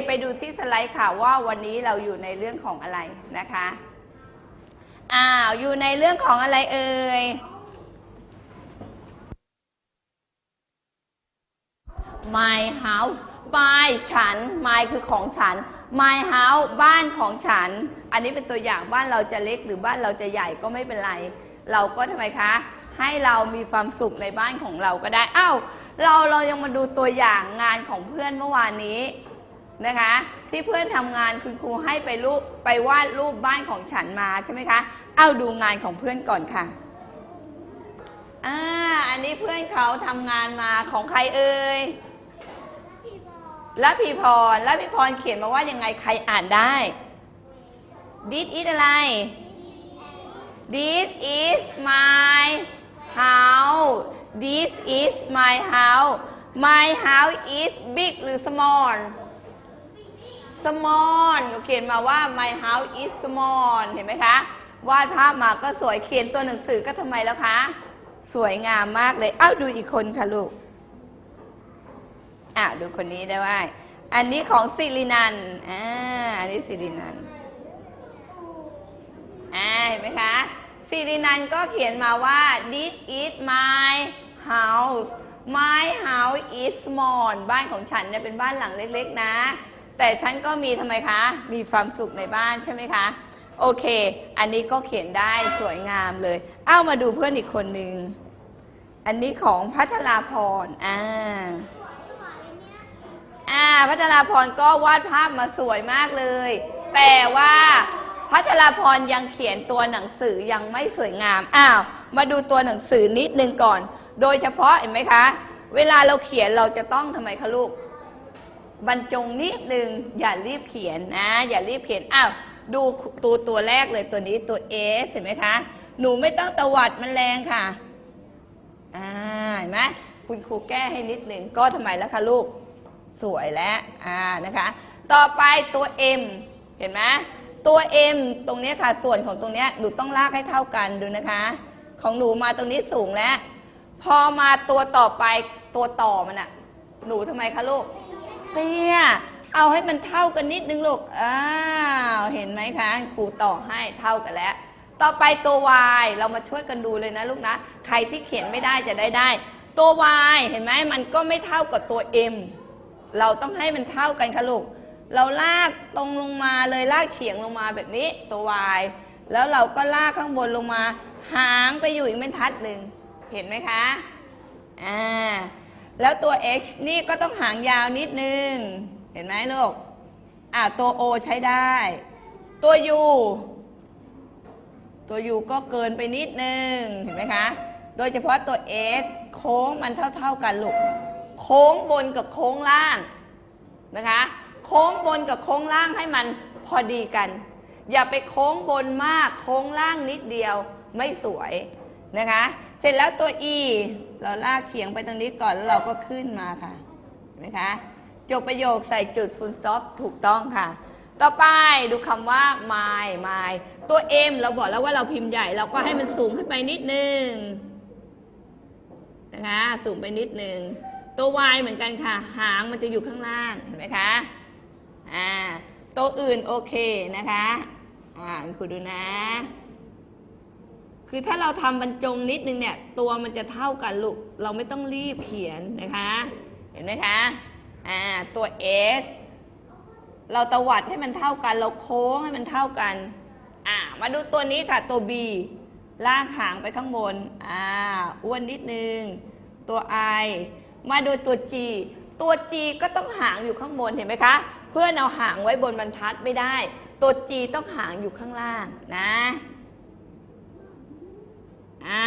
คไปดูที่สไลด์ค่ะว่าวันนี้เราอยู่ในเรื่องของอะไรนะคะอ้าวอยู่ในเรื่องของอะไรเอ่ย my house by ฉัน my คือของฉัน my house บ้านของฉัน อันนี้เป็นตัวอย่างบ้านเราจะเล็กหรือบ้านเราจะใหญ่ก็ไม่เป็นไร เราก็ทำไมคะ ให้เรามีความสุขในบ้านของเราก็ได้ อ้าว เราเรายังมาดูตัวอย่างงานของเพื่อนเมื่อวานนี้ นะคะ ที่เพื่อนทำงานคุณครูให้ไปรูปไปวาดรูปบ้านของฉันมาใช่ไหมคะเอาดูงานของเพื่อนก่อนค่ะอ่าอันนี้เพื่อนเขาทำงานมาของใครเอ่ยละพีพรละพีพรเขียนมาว่ายังไงใครอ่านได้ This is อะไร This is my house This is my house My house is big หรือ small small เขาเขียนมาว่า my house is small เห็นไหมคะ วาดภาพมาก็สวยเขียนตัวหนังสือก็ทำไมแล้วคะ สวยงามมากเลย เอ้าดูอีกคนค่ะลูก อะดูคนนี้ได้ว่าอันนี้ของสิรินันอ่าอันนี้สิรินันอ่าเห็นไหมคะสิรินันก็เขียนมาว่า this is my house my house is small บ้านของฉันเนี่ยเป็นบ้านหลังเล็ก ๆ นะ แต่ฉันก็มีทำไมคะ มีความสุขในบ้านใช่ไหมคะ โอเค อันนี้ก็เขียนได้สวยงามเลย เอ้ามาดูเพื่อนอีกคนนึง อันนี้ของพัทราพรอ่าอ่าพัทราพรก็วาดภาพมาสวยมากเลย แต่ว่าพัทราพรยังเขียนตัวหนังสือยังไม่สวยงาม อ้าว มาดูตัวหนังสือนิดนึงก่อน โดยเฉพาะเห็นไหมคะ เวลาเราเขียนเราจะต้องทำไมคะลูก บรรจงนิดนึงอย่ารีบเขียนนะ อย่ารีบเขียนอ้าวดูตัวตัวแรกเลยตัวนี้ตัว S เห็นไหมคะ หนูไม่ต้องตวัดมันแรงค่ะอ่าเห็นไหมคุณครูแก้ให้นิดหนึ่งก็ทำไมแล้วคะลูกสวยแล้วอ่านะคะ ต่อไปตัว M เห็นไหมตัว M ตรงเนี้ยค่ะส่วนของตรงเนี้ยหนูต้องลากให้เท่ากันดูนะคะ ของหนูมาตรงนี้สูงแล้ว พอมาตัวต่อไปตัวต่อมันอะหนูทำไมคะลูก เตี้ย เอาให้มันเท่ากันนิดนึงลูก อ้าว เห็นไหมคะครูต่อให้เท่ากันแล้ว ต่อไปตัว y เรามาช่วยกันดูเลยนะลูกนะ ใครที่เขียนไม่ได้จะได้ได้ ตัว y เห็นไหมมันก็ไม่เท่ากับตัว m เราต้องให้มันเท่ากันค่ะลูก เราลากตรงลงมาเลยลากเฉียงลงมาแบบนี้ตัว y แล้วเราก็ลากข้างบนลงมา หางไปอยู่อีกบรรทัดหนึ่ง เห็นไหมคะ อ่า แล้วตัว x นี่ก็ต้องหางยาวนิดนึง เห็นไหมลูก อ่าตัว o ใช้ได้ ตัว u ตัว u ก็เกินไปนิดนึง เห็นไหมคะ โดยเฉพาะตัว s โค้งมันเท่า ๆกันลูก โค้งบนกับโค้งล่างนะคะ โค้งบนกับโค้งล่างให้มันพอดีกัน อย่าไปโค้งบนมาก โค้งล่างนิดเดียวไม่สวยนะคะ เสร็จแล้วตัว e เราลากเฉียงไปตรงนี้ก่อนแล้วเราก็ขึ้นมาค่ะเห็นไหมคะจบประโยคใส่จุด full stop ถูกต้องค่ะ ต่อไปดูคำว่า my my ตัว m เราบอกแล้วว่าเราพิมพ์ใหญ่ เราก็ให้มันสูงขึ้นไปนิดนึงนะคะสูงไปนิดนึง ตัว y เหมือนกันค่ะ หางมันจะอยู่ข้างล่างเห็นไหมคะอ่าตัวอื่นโอเคนะคะอ่าคุณดูนะ คือถ้าเราทำบรรจงนิดนึงเนี่ย ตัวมันจะเท่ากันลูก เราไม่ต้องรีบเขียนนะคะ เห็นไหมคะ อ่า ตัว s เราตวัดให้มันเท่ากัน เราโค้งให้มันเท่ากัน อ่า มาดูตัวนี้ค่ะ ตัว b ลากหางไปข้างบน อ่า อ้วนนิดนึง ตัว i มาดูตัว g ตัว g ก็ต้องหางอยู่ข้างบน เห็นไหมคะ เพื่อนเอาหางไว้บนบรรทัดไม่ได้ ตัว g ต้องหางอยู่ข้างล่างนะ อ่า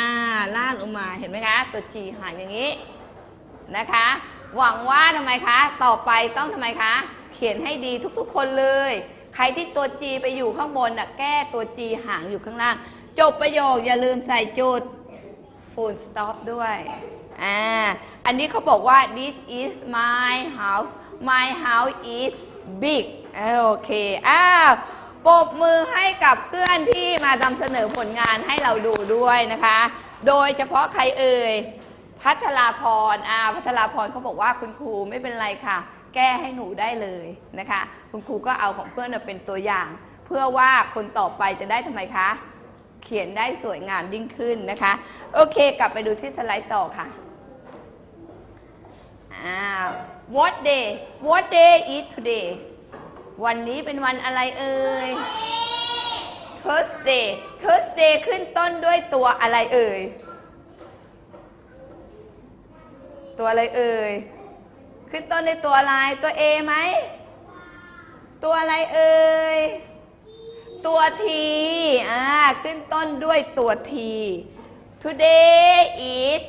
ลากลงมาเห็นไหมคะ ตัว g หางอย่างนี้นะคะ หวังว่าทำไมคะ ต่อไปต้องทำไมคะ เขียนให้ดีทุกๆ คนเลย ใครที่ตัว G ไปอยู่ข้างบนน่ะแก้ตัว G หางอยู่ข้างล่าง จบประโยคอย่าลืมใส่จุด full stop ด้วยอ่าอันนี้เขาบอกว่า this is my house my house is big โอเค อ้าว ปรบมือให้กับเพื่อนที่มานำเสนอผลงานให้เราดูด้วยนะคะ โดยเฉพาะใครเอ่ย พัทราพรอาพัทราพรเขาบอกว่าคุณครูไม่เป็นไรค่ะ แก้ให้หนูได้เลยนะคะ คุณครูก็เอาของเพื่อนเป็นตัวอย่าง เพื่อว่าคนต่อไปจะได้ทำไมคะ เขียนได้สวยงามยิ่งขึ้นนะคะ โอเค กลับไปดูที่สไลด์ต่อค่ะ what day what day is today วันนี้เป็นวันอะไรเอ่ย Thursday Thursday ขึ้นต้นด้วยตัวอะไรเอ่ย ตัวอะไรเอ่ย ขึ้นต้นด้วยตัวอะไร ตัว A ไหม ตัวอะไรเอ่ย ตัว T อ่า ขึ้นต้นด้วยตัว T Today is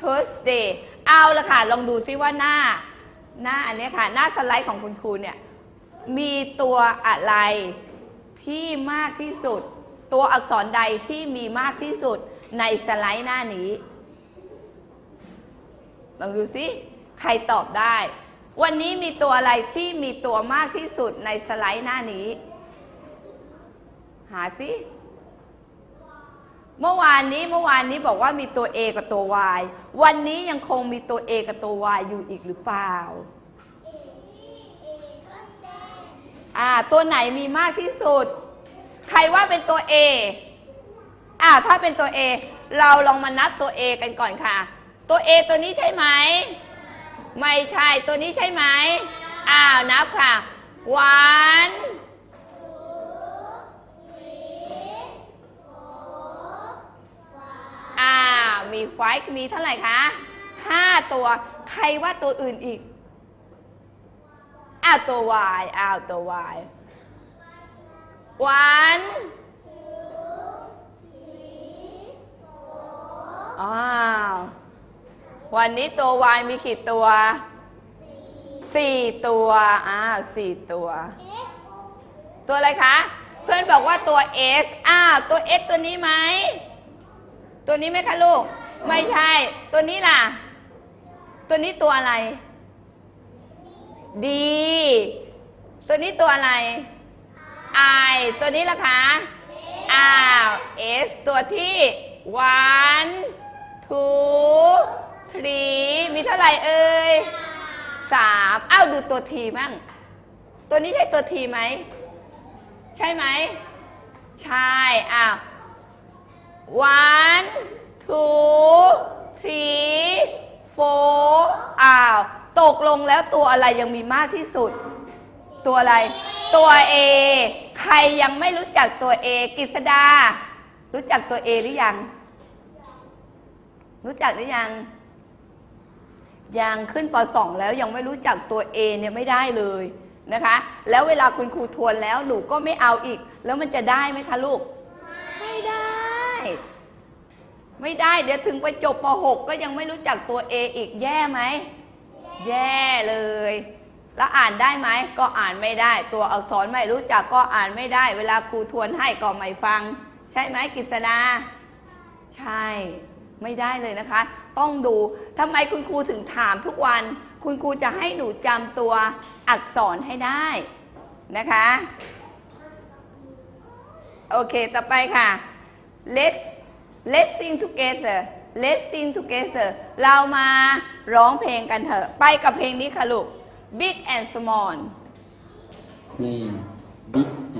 Thursday เอาละค่ะ ลองดูซิว่าหน้า หน้าอันนี้ค่ะ หน้าสไลด์ของคุณครูเนี่ย มีตัวอะไรที่มากที่สุด ตัวอักษรใดที่มีมากที่สุดในสไลด์หน้านี้ลองดูซิใครตอบได้ วันนี้มีตัวอะไรที่มีตัวมากที่สุดในสไลด์หน้านี้ หาซิเมื่อวานนี้เมื่อวานนี้บอกว่ามีตัว A กับตัว Y วันนี้ยังคงมีตัว A กับตัว Y อยู่อีกหรือเปล่า อ่า ตัวไหนมีมากที่สุด ใครว่าเป็นตัว A อ่า ถ้าเป็นตัว A เราลองมานับตัว A กันก่อนค่ะ ตัว A ตัวนี้ใช่ไหม ไม่ใช่ ตัวนี้ใช่ไหม อ้าว นับค่ะ one อ้าว มีไฟมีเท่าไหร่คะห้าตัว ใครว่าตัวอื่นอีก อ้าวตัว y อ้าวตัว y one อ้าววันนี้ตัว y มีกี่ตัวสี่ตัวอ้าวสี่ตัว ตัวอะไรคะ เพื่อนบอกว่าตัว s อ้าวตัว s ตัวนี้ไหม ตัวนี้ไหมคะลูก ไม่ใช่ ตัวนี้ล่ะ ตัวนี้ตัวอะไร D ตัวนี้ตัวอะไร I ตัวนี้ล่ะคะอ้าว S ตัวที่ one two three มีเท่าไหร่เอ่ยสามอ้าวดูตัว T มั่ง ตัวนี้ใช่ตัว T ไหม ใช่ไหม ใช่อ้าว one two three four อ้าว ตกลงแล้วตัวอะไรยังมีมากที่สุด ตัวอะไร ตัว A ใครยังไม่รู้จักตัว A กิษดา รู้จักตัว A หรือยัง รู้จักหรือยัง ยังขึ้นป .2 แล้วยังไม่รู้จักตัว A เนี่ยไม่ได้เลยนะคะ แล้วเวลาคุณครูทวนแล้วหนูก็ไม่เอาอีก แล้วมันจะได้ไหมคะลูก ไม่ได้ ไม่ได้เดี๋ยวถึงไปจบป .6 ก็ยังไม่รู้จักตัว A อีกแย่ไหม แย่เลย แล้วอ่านได้ไหมก็อ่านไม่ได้ ตัวอักษรไม่รู้จักก็อ่านไม่ได้ เวลาครูทวนให้ก็ไม่ฟัง ใช่ไหมกิษณาใช่ไม่ได้เลยนะคะ ต้องดูทำไมคุณครูถึงถามทุกวัน คุณครูจะให้หนูจำตัวอักษรให้ได้นะคะ โอเค ต่อไปค่ะ let let's sing together let's sing together เรามาร้องเพลงกันเถอะ ไปกับเพลงนี้ค่ะลูก big and small เพลง Big and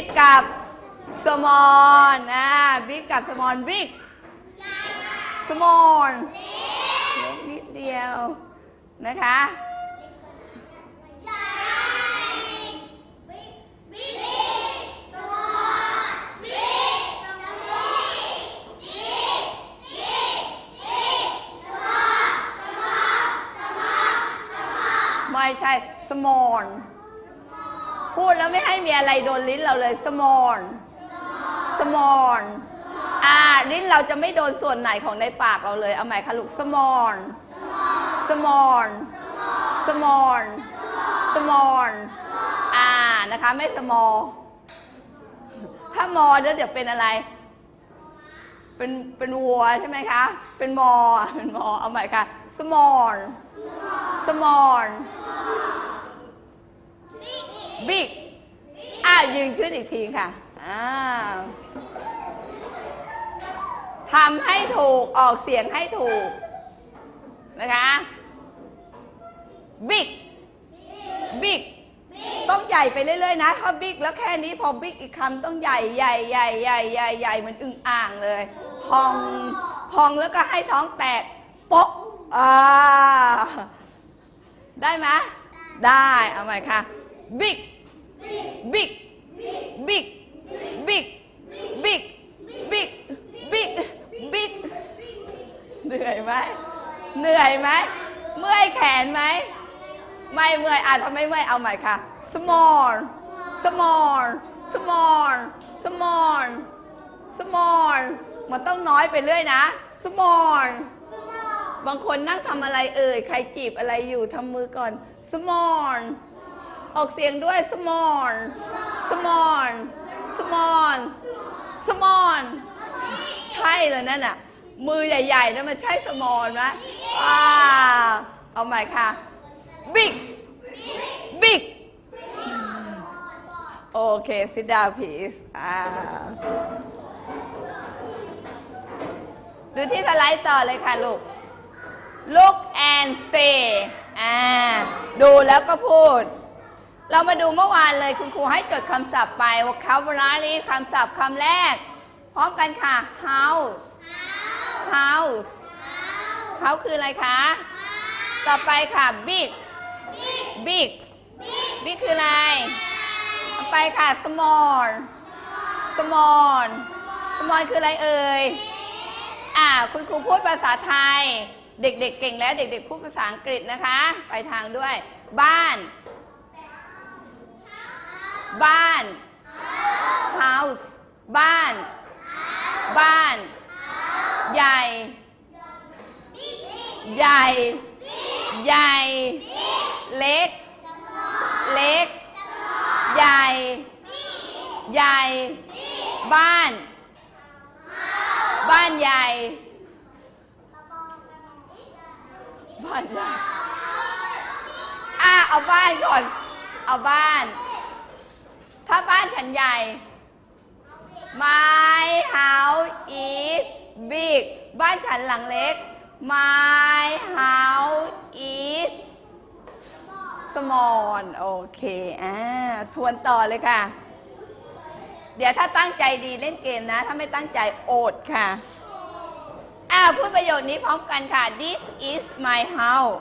บิ๊กกับสมอนอ่าบิ๊กกับสมอนบิ๊กสมอนเล็กนิดเดียวนะคะไม่ใช่สมอล พูดแล้วไม่ให้มีอะไรโดนลิ้นเราเลย small small อ่าลิ้นเราจะไม่โดนส่วนไหนของในปากเราเลย เอาใหม่ค่ะลูก small small small small อ่านะคะ ไม่ small ถ้ามอแล้วเดี๋ยวเป็นอะไร เป็นเป็นวัวใช่ไหมคะ เป็นมอ เป็นมอ เอาใหม่ค่ะ small small big อะยืนขึ้นอีกทีค่ะอ่าทำให้ถูกออกเสียงให้ถูก นะคะ big big ต้องใหญ่ไปเรื่อยๆนะถ้า big แล้วแค่นี้พอ big อีกคำต้องใหญ่ใหญ่ใหญ่ใหญ่ใหญ่ใหญ่เหมือนอึ่งอ่างเลย พองพองแล้วก็ให้ท้องแตกป๊ะอ่าได้ไหมได้เอาใหม่ค่ะ big big big big big big big big เหนื่อยไหมเหนื่อยไหมเมื่อยแขนไหมไม่เมื่อยอะทำไมเมื่อยเอาใหม่ค่ะ small small small small small มันต้องน้อยไปเรื่อยนะ small บางคนนั่งทำอะไรเอ่ย ใครจีบอะไรอยู่ทำมือก่อน small ออกเสียงด้วย small small small small ใช่เลยนั่นน่ะ มือใหญ่ๆนั่นมันใช่ small ไหมอ่าเอาใหม่ค่ะ big big โอเค sit down please อ่าดูที่สไลด์ต่อเลยค่ะลูก look and say อ่า ดูแล้วก็พูด เรามาดูเมื่อวานเลยคุณครูให้จดคำศัพท์ไป vocabulary คำศัพท์คำแรก พร้อมกันค่ะ house house house คืออะไรคะ ต่อไปค่ะ big big big คืออะไร ต่อไปค่ะ small small small คืออะไรเอ่ย อ่า คุณครูพูดภาษาไทย เด็กๆเก่งแล้ว เด็กๆพูดภาษาอังกฤษนะคะ ไปทางด้วย บ้าน บ้าน house บ้าน บ้าน ใหญ่ ใหญ่ ใหญ่ เล็ก เล็ก ใหญ่ ใหญ่ บ้าน บ้านใหญ่ บ้านใหญ่อะเอาบ้านก่อน เอาบ้าน ถ้าบ้านฉันใหญ่ My house is big บ้านฉันหลังเล็ก My house is small โอเคอ่าทวนต่อเลยค่ะ เดี๋ยวถ้าตั้งใจดีเล่นเกมนะ ถ้าไม่ตั้งใจโอดค่ะอ้าวพูดประโยคนี้พร้อมกันค่ะ This is my house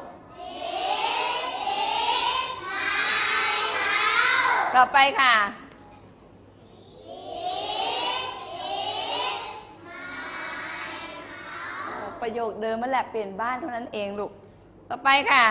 ต่อไปค่ะประโยคเดิมมันแหละเปลี่ยนบ้านเท่านั้นเองลูก ต่อไปค่ะ